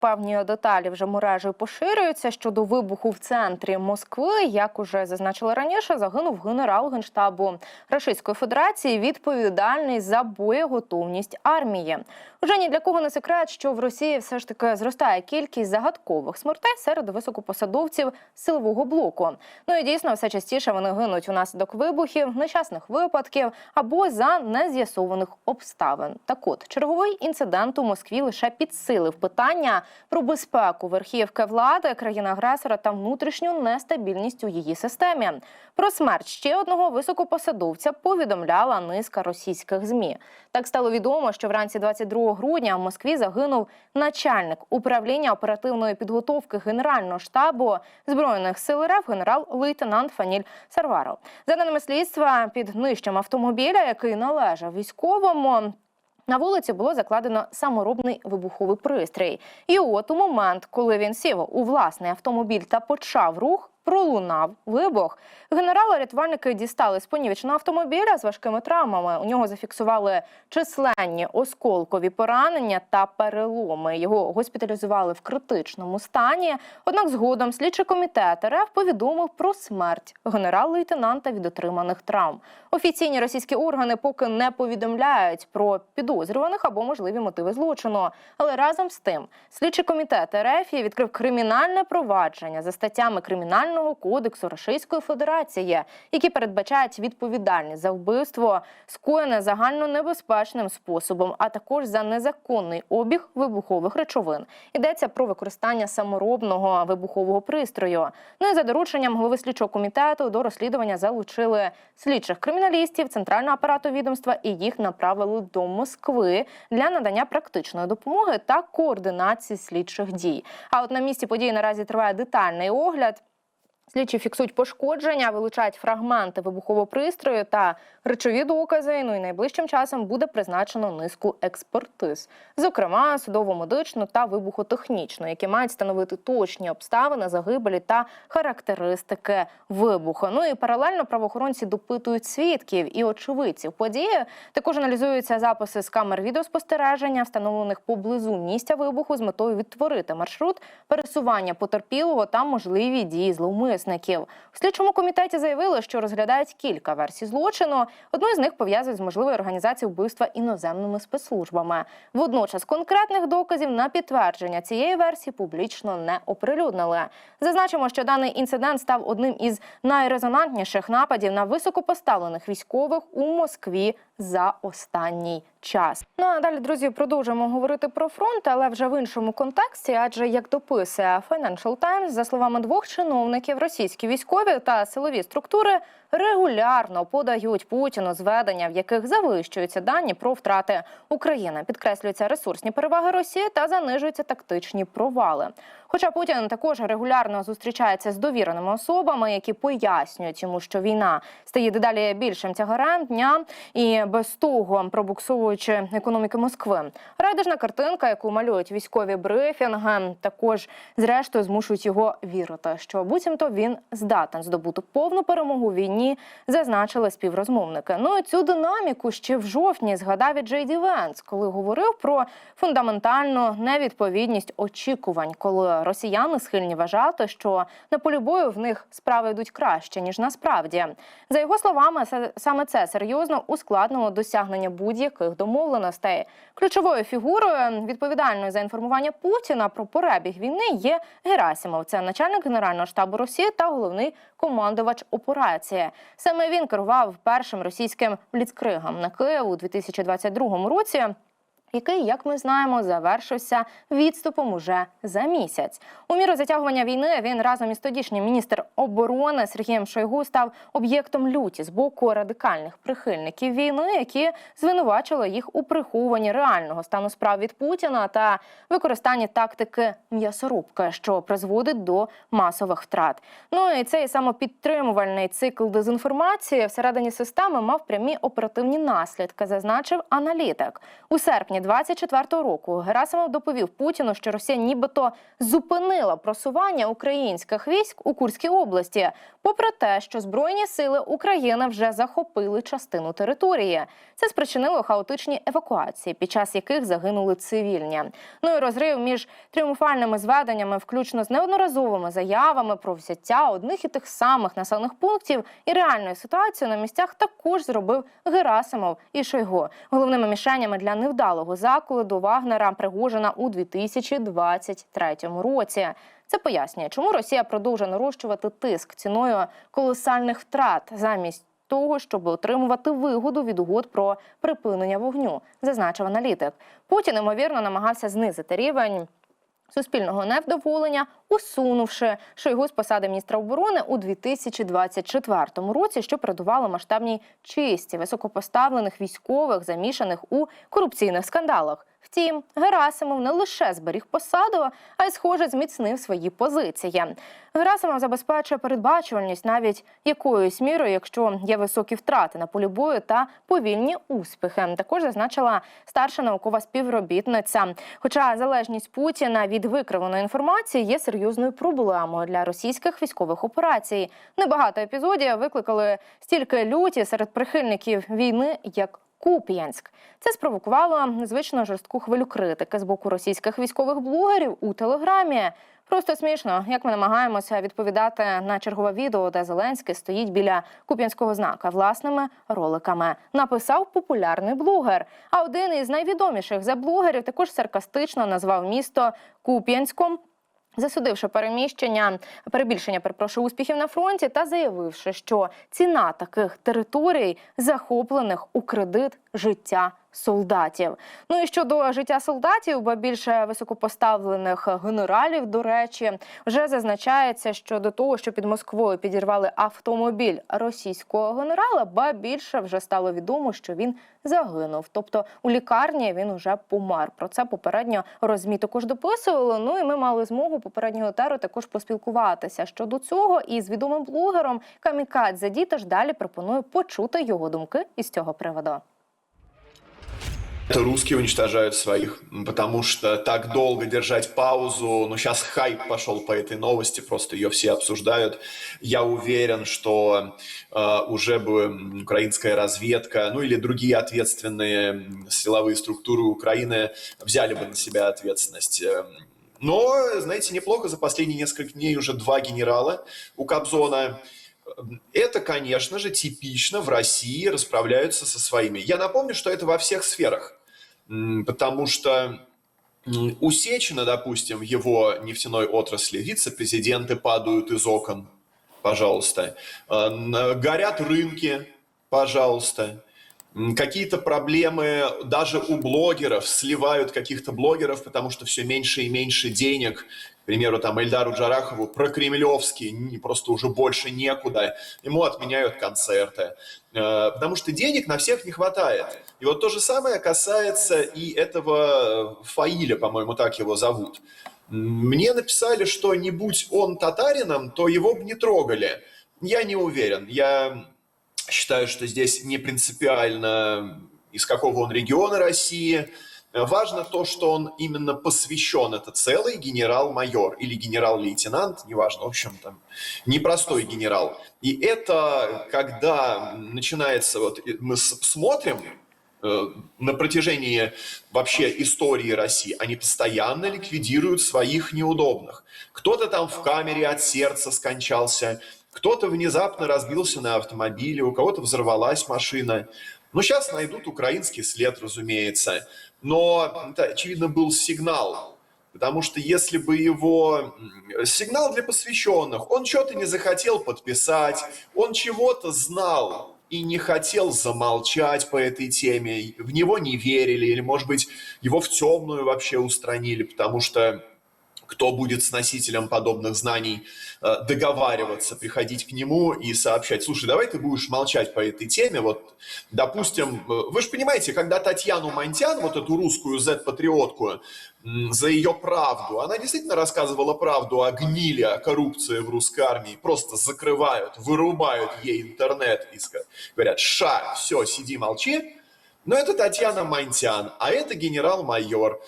Певні деталі вже мережею поширюються щодо вибуху в центрі Москви. Як уже зазначили раніше, загинув генерал генштабу Російської Федерації, відповідальний за боєготовність армії. Уже ні для кого не секрет, що в Росії все ж таки зростає кількість загадкових смертей серед високопосадовців силового блоку. Ну і дійсно все частіше вони гинуть унаслідок вибухів, нещасних випадків або за нез'ясованих обставин. Так от черговий інцидент у Москві лише підсилив питання про безпеку верхівки влади, країни-агресора та внутрішню нестабільність у її системі. Про смерть ще одного високопосадовця повідомляла низка російських змі. Так стало відомо, що вранці 22 грудня в Москві загинув начальник управління оперативної підготовки Генерального штабу збройних сил РФ генерал-лейтенант Фаніль Сарваров. За даними слідства, під нижчим автомобіля, який належав військовому. На вулиці було закладено саморобний вибуховий пристрій. І от у момент, коли він сів у власний автомобіль та почав рух, пролунав вибух. Генерала рятувальники дістали з понівечного автомобіля з важкими травмами. У нього зафіксували численні осколкові поранення та переломи. Його госпіталізували в критичному стані. Однак згодом слідчий комітет РФ повідомив про смерть генерал-лейтенанта від отриманих травм. Офіційні російські органи поки не повідомляють про підозрюваних або можливі мотиви злочину. Але разом з тим, слідчий комітет РФ відкрив кримінальне провадження за статтями кримінального кодексу Російської Федерації, які передбачають відповідальність за вбивство, скоєне загально небезпечним способом, а також за незаконний обіг вибухових речовин. Йдеться про використання саморобного вибухового пристрою. Ну і за дорученням голови слідчого комітету до розслідування залучили слідчих криміналістів центрального апарату відомства і їх направили до Москви для надання практичної допомоги та координації слідчих дій. А от на місці події наразі триває детальний огляд. Слідчі фіксують пошкодження, вилучають фрагменти вибухового пристрою та речові докази. Ну і найближчим часом буде призначено низку експертиз, зокрема судово-медичну та вибухотехнічну, які мають встановити точні обставини загибелі та характеристики вибуху. Ну і паралельно правоохоронці допитують свідків і очевидців події. Також аналізуються записи з камер відеоспостереження, встановлених поблизу місця вибуху, з метою відтворити маршрут пересування потерпілого та можливі дії зловмисників. У слідчому комітеті заявили, що розглядають кілька версій злочину. Одну з них пов'язують з можливою організацією вбивства іноземними спецслужбами. Водночас конкретних доказів на підтвердження цієї версії публічно не оприлюднили. Зазначимо, що даний інцидент став одним із найрезонантніших нападів на високопоставлених військових у Москві за останній час. Ну а далі, друзі, продовжуємо говорити про фронт, але вже в іншому контексті. Адже як дописує Financial Times, за словами двох чиновників, російські військові та силові структури регулярно подають Путіну зведення, в яких завищуються дані про втрати України, підкреслюються ресурсні переваги Росії та занижуються тактичні провали. Хоча Путін також регулярно зустрічається з довіреними особами, які пояснюють йому, що війна стає дедалі більшим тягарем дня і без того пробуксовуючи економіки Москви. Райдужна картинка, яку малюють військові брифінги, також зрештою змушують його вірити, що буцімто він здатен здобути повну перемогу у війні, зазначили співрозмовники. Ну і цю динаміку ще в жовтні згадав і Джей Венс, коли говорив про фундаментальну невідповідність очікувань, коли росіяни схильні вважати, що на полі бою в них справи йдуть краще ніж насправді. За його словами, саме це серйозно ускладнило досягнення будь-яких домовленостей. Ключовою фігурою відповідальною за інформування Путіна про перебіг війни є Герасимов. Це начальник генерального штабу Росії та головний командувач операції. Саме він керував першим російським бліцкригом на Київ у 2022 році який, як ми знаємо, завершився відступом уже за місяць. У міру затягування війни він разом із тодішнім міністр оборони Сергієм Шойгу став об'єктом люті з боку радикальних прихильників війни, які звинувачили їх у прихованні реального стану справ від Путіна та використанні тактики м'ясорубки, що призводить до масових втрат. Ну і цей самопідтримувальний цикл дезінформації всередині системи мав прямі оперативні наслідки, зазначив аналітик. У серпні травні 24-го року. Герасимов доповів Путіну, що Росія нібито зупинила просування українських військ у Курській області, попри те, що збройні сили України вже захопили частину території. Це спричинило хаотичні евакуації, під час яких загинули цивільні. Ну і розрив між тріумфальними зведеннями, включно з неодноразовими заявами про взяття одних і тих самих населених пунктів і реальною ситуацією на місцях також зробив Герасимов і Шойгу головними мішенями для невдалого закладу Вагнера Пригожина у 2023 році. Це пояснює, чому Росія продовжує нарощувати тиск ціною колосальних втрат замість того, щоб отримувати вигоду від угод про припинення вогню, зазначив аналітик. Путін ймовірно намагався знизити рівень. Суспільного невдоволення, усунувши Шойгу з посади міністра оборони у 2024 році, що передувало масштабній чисті високопоставлених військових, замішаних у корупційних скандалах. Втім, Герасимов не лише зберіг посаду, а й, схоже, зміцнив свої позиції. Герасимов забезпечує передбачувальність навіть якоюсь мірою, якщо є високі втрати на полі бою та повільні успіхи. Також зазначила старша наукова співробітниця. Хоча залежність Путіна від викривленої інформації є серйозною проблемою для російських військових операцій. Небагато епізодів викликали стільки люті серед прихильників війни, як Куп'янськ. Це спровокувало незвично жорстку хвилю критики з боку російських військових блогерів у телеграмі. Просто смішно, як ми намагаємося відповідати на чергове відео, де Зеленський стоїть біля куп'янського знака власними роликами. Написав популярний блогер. А один із найвідоміших за блогерів також саркастично назвав місто Куп'янськом. Засудивши переміщення, перебільшення перепрошую, успіхів на фронті та заявивши, що ціна таких територій захоплених у кредит життя солдатів. Ну і щодо життя солдатів, бо більше високопоставлених генералів, до речі, вже зазначається, що до того, що під Москвою підірвали автомобіль російського генерала, ба більше вже стало відомо, що він загинув. Тобто у лікарні він уже помер. Про це попередньо розмі також дописували. Ну і ми мали змогу попереднього теру також поспілкуватися щодо цього. І з відомим блогером Камікадзе Діташ далі пропоную почути його думки із цього приводу. Это русские уничтожают своих, потому что так долго держать паузу, ну сейчас хайп пошел по этой новости, просто ее все обсуждают. Я уверен, что э, уже бы украинская разведка, ну или другие ответственные силовые структуры Украины взяли бы на себя ответственность. Э, Но, знаете, неплохо за последние несколько дней уже два генерала у Кобзона это, конечно же, типично в России расправляются со своими. Я напомню, что это во всех сферах, потому что м, у Сечина, допустим, его нефтяной отрасли вице-президенты падают из окон, пожалуйста. Э, Горят рынки, пожалуйста. Какие-то проблемы даже у блогеров, сливают каких-то блогеров, потому что все меньше и меньше денег. Примеру, там Эльдару Джарахову про кремлевский просто уже больше некуда. Ему отменяют концерты. Э, Потому что денег на всех не хватает. И вот то же самое касается и этого э, Фаиля, по-моему, так его зовут. Мне написали, что не будь он татарином, то его бы не трогали. Я не уверен. Я считаю, что здесь не принципиально, из какого он региона России. Важно то, что он именно посвящен, это целый генерал-майор или генерал-лейтенант, неважно, в общем, там, непростой генерал. И это, когда начинается, вот мы смотрим, э, на протяжении вообще истории России, они постоянно ликвидируют своих неудобных. Кто-то там в камере от сердца скончался, кто-то внезапно разбился на автомобиле, у кого-то взорвалась машина. Ну, сейчас найдут украинский след, разумеется. Но это, очевидно, был сигнал. Потому что если бы его... Сигнал для посвященных. Он что-то не захотел подписать, он чего-то знал и не хотел замолчать по этой теме. В него не верили, или, может быть, его в темную вообще устранили, потому что кто будет с носителем подобных знаний э, договариваться, приходить к нему и сообщать, слушай, давай ты будешь молчать по этой теме, вот, допустим, э, вы же понимаете, когда Татьяну Монтян, вот эту русскую Z-патриотку, за ее правду, она действительно рассказывала правду о гниле, о коррупции в русской армии, просто закрывают, вырубают ей интернет и говорят, ша, все, сиди, молчи, Но это Татьяна Монтян, а это генерал-майор.